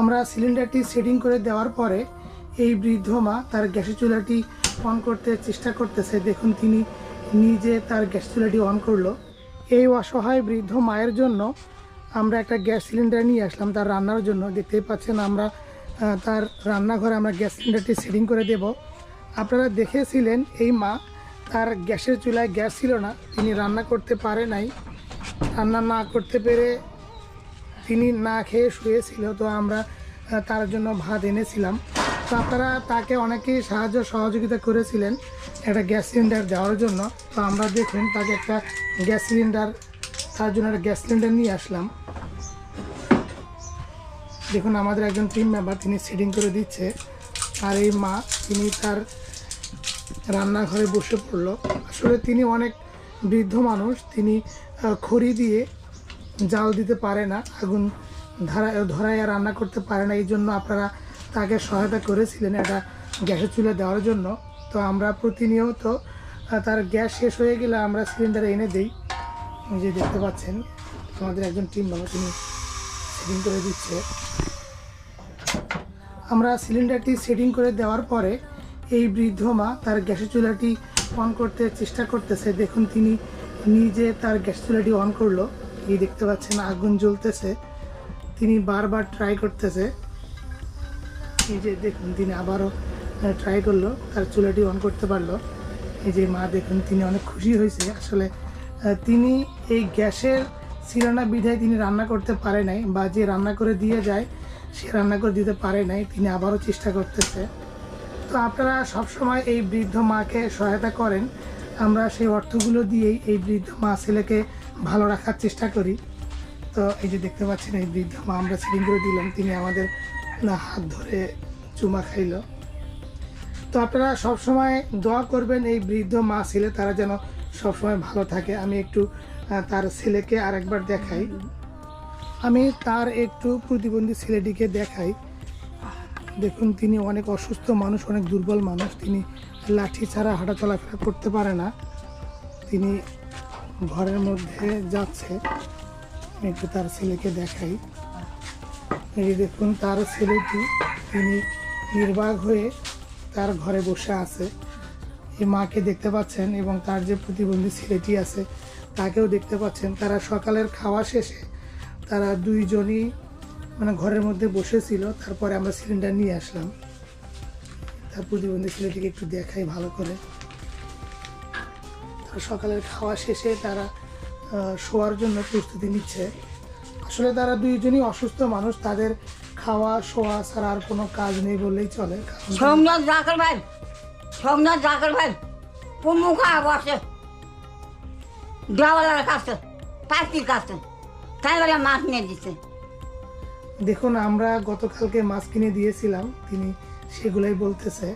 আমরা সিলিন্ডারটি সেটিং করে দেওয়ার পরে এই বৃদ্ধ মা তার গ্যাসের চুলাটি অন করতে চেষ্টা করতেছে। দেখুন তিনি নিজে তার গ্যাস চুলাটি অন করল। এই অসহায় বৃদ্ধ মায়ের জন্য আমরা একটা গ্যাস সিলিন্ডার নিয়ে আসলাম তার রান্নার জন্য। দেখতেই পাচ্ছেন আমরা তার রান্নাঘরে আমরা গ্যাস সিলিন্ডারটি সেটিং করে দেব। আপনারা দেখেছিলেন এই মা তার গ্যাসের চুলায় গ্যাস ছিল না, তিনি রান্না করতে পারে নাই। রান্না না করতে পেরে তিনি না খেয়ে শুয়েছিল, তো আমরা তার জন্য ভাত এনেছিলাম। তো আপনারা তাকে অনেকেই সাহায্য সহযোগিতা করেছিলেন একটা গ্যাস সিলিন্ডার দেওয়ার জন্য। তো আমরা দেখুন তাকে একটা গ্যাস সিলিন্ডার, তার জন্য একটা গ্যাস সিলিন্ডার নিয়ে আসলাম। দেখুন, আমাদের একজন টিম মেম্বার তিনি সেটিং করে দিচ্ছে। আর এই মা, তিনি তার রান্নাঘরে বসে পড়ল। আসলে তিনি অনেক বৃদ্ধ মানুষ, তিনি খড়ি দিয়ে জাল দিতে পারে না, আগুন ধরা আর রান্না করতে পারে না এই জন্য আপনারা তাকে সহায়তা করেছিলেন একটা গ্যাসের চুলে দেওয়ার জন্য। তো আমরা প্রতিনিয়ত তার গ্যাস শেষ হয়ে গেলে আমরা সিলিন্ডার এনে দিই। যে দেখতে পাচ্ছেন, আমাদের একজন টিম মেম্বার, তিনি সেটিং করে দিচ্ছে। আমরা সিলিন্ডারটি সেটিং করে দেওয়ার পরে এই বৃদ্ধ মা তার গ্যাসের চুলাটি অন করতে চেষ্টা করতেছে। দেখুন, তিনি নিজে তার গ্যাস চুলাটি অন করল। এই দেখতে পাচ্ছেন আগুন জ্বলতেছে। তিনি বারবার ট্রাই করতেছে। এই যে দেখুন, তিনি আবারও ট্রাই করল, তার চুলাটি অন করতে পারল। এই যে মা, দেখুন, তিনি অনেক খুশি হয়েছে। আসলে তিনি এই গ্যাসের ছিল না বিধায় তিনি রান্না করতে পারে নাই বা যে রান্না করে দিয়ে যায়, সে রান্না করে দিতে পারে নাই, তিনি আবারও চেষ্টা করতেছে। তো আপনারা সবসময় এই বৃদ্ধ মাকে সহায়তা করেন। আমরা সেই অর্থগুলো দিয়েই এই বৃদ্ধ মা ছেলেকে ভালো রাখার চেষ্টা করি। তো এই যে দেখতে পাচ্ছেন, এই বৃদ্ধ মা আমরা সিলিং করে দিলাম। তিনি আমাদের হাত ধরে চুমা খাইল। তো আপনারা সবসময় দোয়া করবেন এই বৃদ্ধ মা ছেলে, তারা যেন সবসময় ভালো থাকে। আমি একটু তার ছেলেকে আরেকবার দেখাই। আমি তার একটু প্রতিবন্ধী ছেলেটিকে দেখাই। দেখুন, তিনি অনেক অসুস্থ মানুষ, অনেক দুর্বল মানুষ। তিনি লাঠি ছাড়া হাঁটা চলাফেরা করতে পারে না। তিনি ঘরের মধ্যে যাচ্ছে। একটু তার ছেলেকে দেখাই। এই দেখুন, তার ছেলেটি, তিনি নির্বাক হয়ে তার ঘরে বসে আছে। এই মাকে দেখতে পাচ্ছেন এবং তার যে প্রতিবন্ধী ছেলেটি আছে, তাকেও দেখতে পাচ্ছেন। তারা সকালের খাওয়া শেষে তারা দুইজনই মানে ঘরের মধ্যে বসেছিল। তারপরে আমরা সিলিন্ডার নিয়ে আসলাম। তার প্রতিবন্ধী ছেলেটিকে একটু দেখাই ভালো করে। সকালের খাওয়া শেষে তারা শোয়ার জন্য প্রস্তুতি নিচ্ছে। আসলে তারা দুইজনই অসুস্থ মানুষ তাদের খাওয়া শোয়া ছাড়া আর কোনো কাজ নেই বললেই চলে। সোমনাথ জাকর ভাই সোমনাথ জাকর ভাই প্রমুখা বসে। দেওয়ালার কাছে পাখির কাছে তাই বলে মাছ নিয়ে দিছে। দেখুন আমরা গতকালকে মাছ কিনে দিয়েছিলাম তিনি সেগুলোই বলতেছে।